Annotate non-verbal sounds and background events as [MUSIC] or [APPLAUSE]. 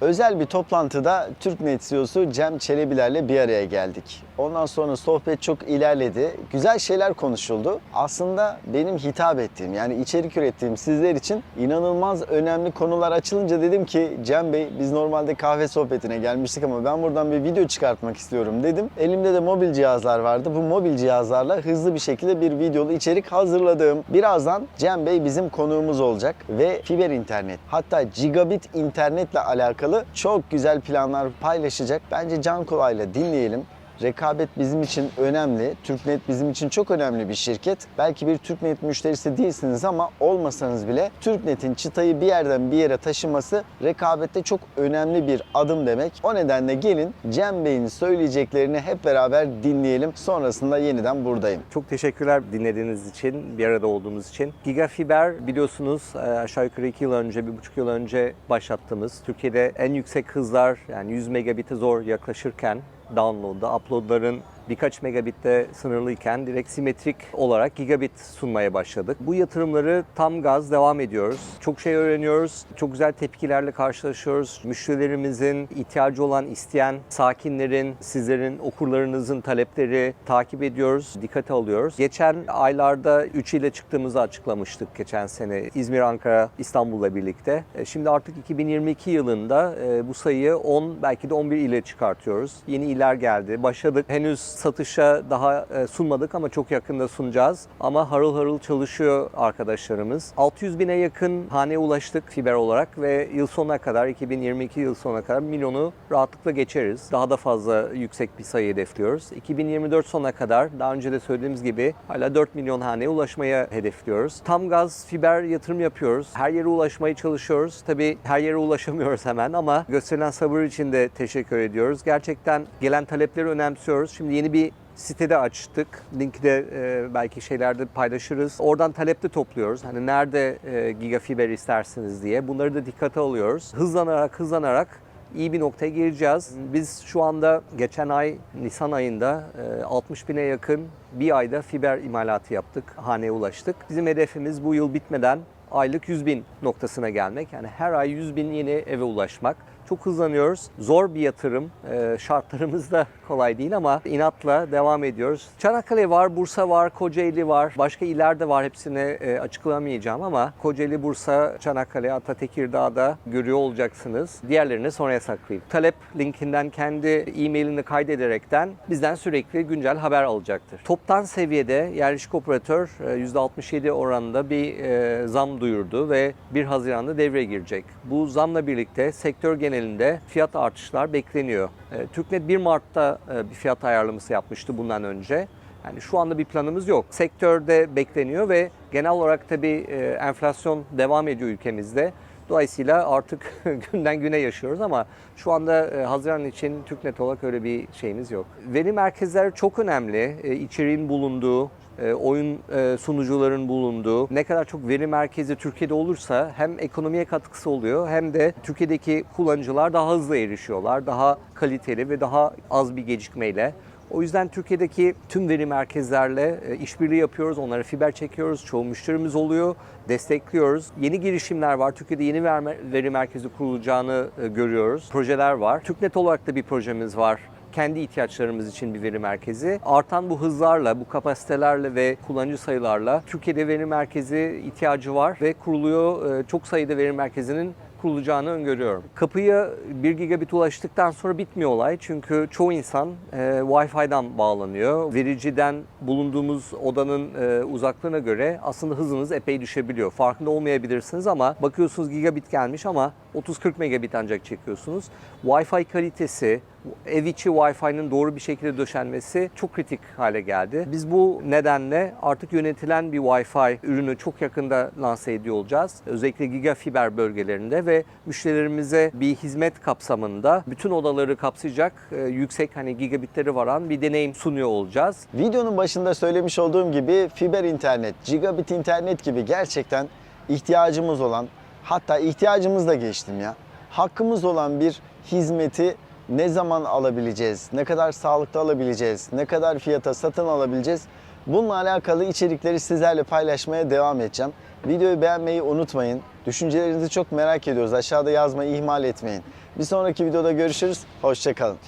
Özel bir toplantıda Türknet CEO'su Cem Çelebiler'le bir araya geldik. Ondan sonra sohbet çok ilerledi. Güzel şeyler konuşuldu. Aslında benim hitap ettiğim yani içerik ürettiğim sizler için inanılmaz önemli konular açılınca dedim ki Cem Bey biz normalde kahve sohbetine gelmiştik ama ben buradan bir video çıkartmak istiyorum dedim. Elimde de mobil cihazlar vardı. Bu mobil cihazlarla hızlı bir şekilde bir videolu içerik hazırladım. Birazdan Cem Bey bizim konuğumuz olacak ve fiber internet hatta gigabit internetle alakalı çok güzel planlar paylaşacak. Bence can kulağıyla dinleyelim. Rekabet bizim için önemli. Türknet bizim için çok önemli bir şirket. Belki bir Türknet müşterisi değilsiniz ama olmasanız bile Türknet'in çıtayı bir yerden bir yere taşıması rekabette çok önemli bir adım demek. O nedenle gelin Cem Bey'in söyleyeceklerini hep beraber dinleyelim. Sonrasında yeniden buradayım. Çok teşekkürler dinlediğiniz için, bir arada olduğumuz için. Gigafiber biliyorsunuz e, aşağı yukarı 2 yıl önce, 1,5 yıl önce başlattığımız Türkiye'de en yüksek hızlar yani 100 megabit'e zor yaklaşırken download'da, upload'ların birkaç megabitte sınırlıyken direkt simetrik olarak gigabit sunmaya başladık. Bu yatırımları tam gaz devam ediyoruz. Çok şey öğreniyoruz. Çok güzel tepkilerle karşılaşıyoruz. Müşterilerimizin ihtiyacı olan, isteyen sakinlerin, sizlerin, okurlarınızın talepleri takip ediyoruz, dikkate alıyoruz. Geçen aylarda 3 ile çıktığımızı açıklamıştık geçen sene İzmir, Ankara, İstanbul'la birlikte. E, Şimdi artık 2022 yılında e, bu sayıyı 10 belki de 11 ile çıkartıyoruz. Yeni iller geldi. Başladık. Henüz satışa daha e, sunmadık ama çok yakında sunacağız. Ama harıl harıl çalışıyor arkadaşlarımız. 600 bine yakın haneye ulaştık fiber olarak ve yıl sonuna kadar 2022 yıl sonuna kadar milyonu rahatlıkla geçeriz. Daha da fazla yüksek bir sayı hedefliyoruz. 2024 sonuna kadar daha önce de söylediğimiz gibi hala 4 milyon haneye ulaşmaya hedefliyoruz. Tam gaz fiber yatırım yapıyoruz. Her yere ulaşmaya çalışıyoruz. Tabii her yere ulaşamıyoruz hemen ama gösterilen sabır için de teşekkür ediyoruz. Gerçekten gelen talepleri önemsiyoruz. Şimdi yeni bir sitede açtık. Linki de e, belki şeylerde paylaşırız. Oradan talepte topluyoruz. Hani nerede e, gigafiber istersiniz diye. Bunları da dikkate alıyoruz. Hızlanarak hızlanarak iyi bir noktaya geleceğiz. Biz şu anda geçen ay Nisan ayında e, 60 bine yakın bir ayda fiber imalatı yaptık. Haneye ulaştık. Bizim hedefimiz bu yıl bitmeden aylık 100 bin noktasına gelmek. Yani her ay 100 bin yeni eve ulaşmak. Çok hızlanıyoruz. Zor bir yatırım. Ee, şartlarımız da kolay değil ama inatla devam ediyoruz. Çanakkale var, Bursa var, Kocaeli var. Başka iller de var. Hepsini e, açıklamayacağım ama Kocaeli, Bursa, Çanakkale, hatta Tekirdağ'da görüyor olacaksınız. Diğerlerini sonraya saklayayım. Talep linkinden kendi e-mailini kaydederekten bizden sürekli güncel haber alacaktır. Toptan seviyede yerleşik operatör e, %67 oranında bir e, zam duyurdu ve 1 Haziran'da devreye girecek. Bu zamla birlikte sektör genelinde fiyat artışlar bekleniyor. E, Türknet 1 Mart'ta e, bir fiyat ayarlaması yapmıştı bundan önce. Yani şu anda bir planımız yok. Sektörde bekleniyor ve genel olarak tabii e, enflasyon devam ediyor ülkemizde. Dolayısıyla artık [LAUGHS] günden güne yaşıyoruz ama şu anda Haziran için Türknet olarak öyle bir şeyimiz yok. Veri merkezleri çok önemli. İçeriğin bulunduğu, oyun e, sunucuların bulunduğu ne kadar çok veri merkezi Türkiye'de olursa hem ekonomiye katkısı oluyor hem de Türkiye'deki kullanıcılar daha hızlı erişiyorlar. Daha kaliteli ve daha az bir gecikmeyle. O yüzden Türkiye'deki tüm veri merkezlerle e, işbirliği yapıyoruz. Onlara fiber çekiyoruz. Çoğu müşterimiz oluyor. Destekliyoruz. Yeni girişimler var. Türkiye'de yeni ver- veri merkezi kurulacağını e, görüyoruz. Projeler var. Türknet olarak da bir projemiz var kendi ihtiyaçlarımız için bir veri merkezi. Artan bu hızlarla, bu kapasitelerle ve kullanıcı sayılarla Türkiye'de veri merkezi ihtiyacı var ve kuruluyor. Ee, Çok sayıda veri merkezinin kurulacağını öngörüyorum. Kapıya 1 gigabit ulaştıktan sonra bitmiyor olay. Çünkü çoğu insan e, Wi-Fi'den bağlanıyor. Vericiden bulunduğumuz odanın e, uzaklığına göre aslında hızınız epey düşebiliyor. Farkında olmayabilirsiniz ama bakıyorsunuz gigabit gelmiş ama 30-40 megabit ancak çekiyorsunuz. Wi-Fi kalitesi, ev içi Wi-Fi'nin doğru bir şekilde döşenmesi çok kritik hale geldi. Biz bu nedenle artık yönetilen bir Wi-Fi ürünü çok yakında lanse ediyor olacağız. Özellikle gigafiber bölgelerinde ve müşterilerimize bir hizmet kapsamında bütün odaları kapsayacak e, yüksek hani gigabitleri varan bir deneyim sunuyor olacağız. Videonun başında söylemiş olduğum gibi fiber internet, gigabit internet gibi gerçekten ihtiyacımız olan hatta ihtiyacımız da geçtim ya. Hakkımız olan bir hizmeti ne zaman alabileceğiz? Ne kadar sağlıklı alabileceğiz? Ne kadar fiyata satın alabileceğiz? Bununla alakalı içerikleri sizlerle paylaşmaya devam edeceğim. Videoyu beğenmeyi unutmayın. Düşüncelerinizi çok merak ediyoruz. Aşağıda yazmayı ihmal etmeyin. Bir sonraki videoda görüşürüz. Hoşçakalın.